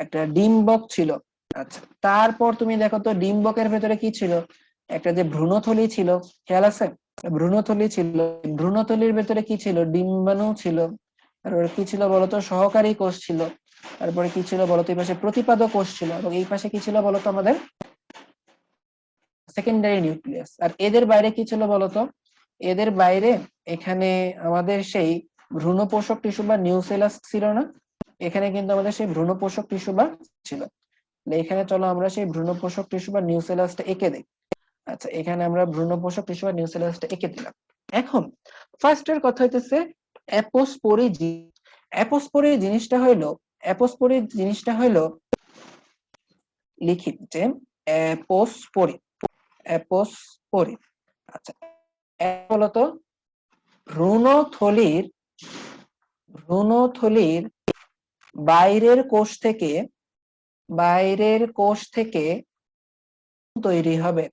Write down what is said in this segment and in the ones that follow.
একটা ডিম্বক ছিল। আচ্ছা তারপর তুমি দেখো তো ডিম্বকের ভেতরে কি ছিল? একটা যে ভ্রূণথলি ছিল, খেয়াল আছে? ভ্রূণথলি ছিল, ভ্রূণথলির ভেতরে কি ছিল? ডিম্বাণু ছিল। তারপরে কি ছিল বলতো? সহকারী কোষ ছিল। তারপরে কি ছিল বলতো? এই পাশে প্রতিপাদক কোষ ছিল। এবং এই পাশে কি ছিল বলতো? আমাদের সেকেন্ডারি নিউক্লিয়াস আর এদের বাইরে কি ছিল বলতো? এদের বাইরে এখানে আমাদের সেই ভ্রূণ পোষক টিস্যু বা নিউসেলাস ছিল না? এখানে কিন্তু আমাদের সেই ভ্রূণ পোষক টিস্যু বা ছিল। এখানে চলো আমরা সেই ভ্রূণ পোষক টিস্যু বা নিউসেলাসটা এঁকে দিই। আচ্ছা এখানে আমরা ভ্রূণ পোষক টিস্যু বা নিউসেলাসটা এঁকে দিলাম। এখন ফার্স্ট এর কথা হইতেছে অ্যাপোস্পোরি অ্যাপোস্পোরি জিনিসটা হইল অ্যাপোস্পোরি জিনিসটা হইল লিখি যে অ্যাপোস্পোরি অ্যাপোস্পোরি। আচ্ছা বলতো ভ্রূণথলির ভ্রূণথলির বাইরের কোষ থেকে, বাইরের কোষ থেকে তৈরি হবে।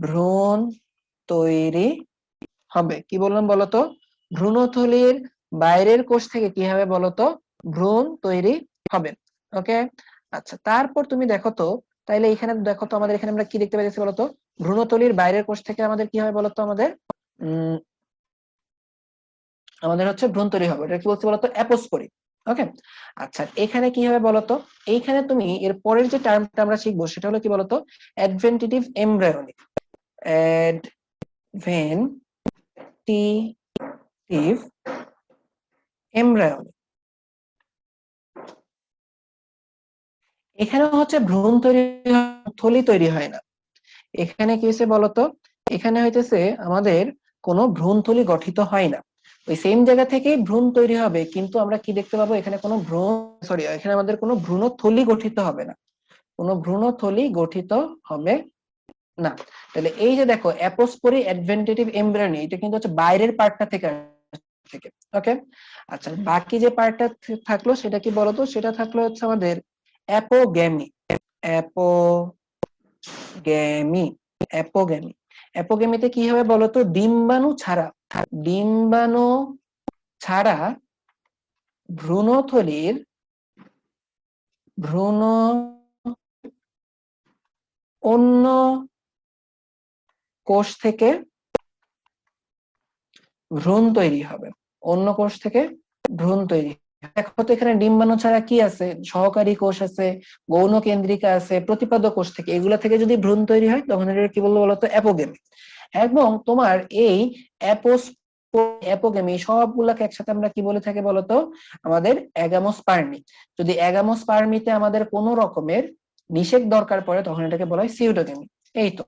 ভ্রূণ তৈরি হবে। কি বললাম বলতো? ভ্রূণথলির বাইরের কোষ থেকে কি হবে বলতো? ভ্রূণ তৈরি হবে। ওকে? আচ্ছা তারপর তুমি দেখো তো, তাইলে এখানে দেখো তো আমাদের এখানে আমরা কি দেখতে পাইতেছি বলতো? ভ্রূণথলির বাইরের কোষ থেকে আমাদের কি হবে বলতো? আমাদের, উম, আমাদের হচ্ছে ভ্রূণ তৈরি হবে। এটা কি বলছি বলতো? অ্যাপোস্পোরি ওকে আচ্ছা এখানে কি হবে বলতো? এইখানে তুমি এর পরের যে টার্মটা আমরা শিখব সেটা হলো কি বলতো? অ্যাডভেন্টিটিভ এমব্রায়োনিক অ্যাডভেন্টিটিভ এমব্রায়োনিক এখানে হচ্ছে ভ্রূণ তৈরি থলি তৈরি হয় না। এখানে কি হয়েছে বলতো? এখানে হইতেছে আমাদের কোনো ভ্রূণথলি গঠিত হয় না। ওই সেম জায়গা থেকেই ভ্রূণ তৈরি হবে, কিন্তু আমরা কি দেখতে পাবো? এখানে কোনো ভ্রূণ সরি এখানে আমাদের কোনো ভ্রূণথলি গঠিত হবে না। কোনো ভ্রূণথলি গঠিত হবে না। তাহলে এই যে দেখো অ্যাপোস্পোরি অ্যাডভেন্টেটিভ এমব্রায়োনি এটা কিন্তু হচ্ছে বাইরের পার্টটা থেকে থেকে ওকে আচ্ছা বাকি যে পার্টটা থাকল সেটা কি বলতো? সেটা থাকল হচ্ছে আমাদের অ্যাপোগ্যামি অ্যাপোগ্যামি অ্যাপোগ্যামি অ্যাপোগ্যামিতে কি হবে বলতো? ডিম্বাণু ছাড়া ডিম্বাণু ছাড়া ভ্রূণথলির, ভ্রূণ অন্য কোষ থেকে ভ্রূণ তৈরি হবে। অন্য কোষ থেকে ভ্রূণ তৈরি দেখো তো এখানে ডিম্বাণু ছাড়া কি আছে? সহকারী কোষ আছে, গৌণ কেন্দ্রিকা আছে, প্রতিপাদক কোষ থেকে, এগুলা থেকে যদি ভ্রূণ তৈরি হয়, তখন এটা কি বলব বলতো? অ্যাপোগেমি। এবং তোমার এই অ্যাপোস অ্যাপোগেমি সবগুলাকে একসাথে আমরা কি বলে থাকি বলতো? আমাদের অ্যাগামোস্পার্মি। যদি অ্যাগামোস্পার্মিতে আমাদের কোনো রকমের নিষেক দরকার পড়ে, তখন এটাকে বলা হয় সিউডোগেমি। এই তো।